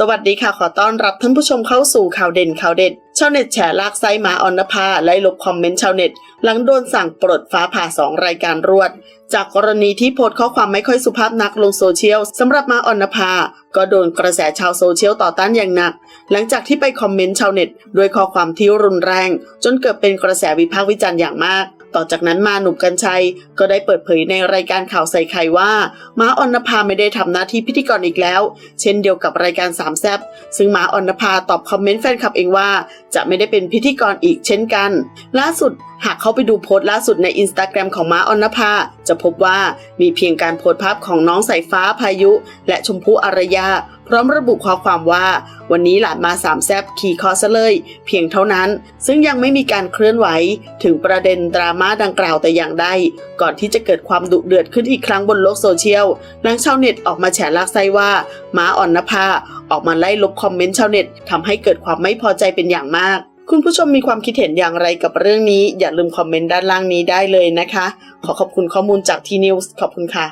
สวัสดีค่ะ ขอต้อนรับท่านผู้ชมเข้าสู่ข่าวเด่นข่าวเด็ดชาวเน็ตแฉลากไซมาออนภาไล่ลบคอมเมนต์ชาวเน็ต หลังโดนสั่งปลดฟ้าผ่าสองรายการรวด จากกรณีที่โพสข้อความไม่ค่อยสุภาพนักลงโซเชียลสำหรับมาออนภา ก็โดนกระแสชาวโซเชียลต่อต้านอย่างหนัก หลังจากที่ไปคอมเมนต์ชาวเน็ตด้วยข้อความที่รุนแรง จนเกิดเป็นกระแสวิพากษ์วิจารณ์อย่างมาก ต่อจากนั้นมาหนุ่มกัญชัยก็ได้เปิดเผยในรายการข่าวใส่ไข่ว่า ม้าออนภาไม่ได้ทำหน้าที่พิธีกรอีกแล้ว เช่นเดียวกับรายการสามแซบซึ่งม้าออนภาตอบคอมเมนต์แฟนคลับเองว่า จะไม่ได้เป็นพิธีกรอีกเช่นกัน ล่าสุดหากเข้าไปดูโพสต์ล่าสุดในอินสตาแกรมของม้าออนภาจะพบว่ามีเพียงการโพสต์ภาพของน้องสายฟ้าพายุ และชมพู่อารยา พร้อมระบุข้อความว่า วันนี้หลานมาสามแซบขี่คอซะเลย เพียงเท่านั้น ซึ่งยังไม่มีการเคลื่อนไหว ถึงประเด็นดราม่าดังกล่าวแต่อย่างใดก่อนที่จะเกิดความดุเดือดขึ้นอีกครั้งบนโลกโซเชียลหลังชาวเน็ตออกมาแฉลากไส้ว่าม้าอ่อนนภาออกมาไล่ลบคอมเมนต์ชาวเน็ตทำให้เกิดความไม่พอใจเป็นอย่างมากคุณผู้ชมมีความคิดเห็นอย่างไรกับเรื่องนี้ อย่าลืมคอมเมนต์ด้านล่างนี้ได้เลยนะคะ ขอขอบคุณข้อมูลจากทีนิวส์ขอบคุณค่ะ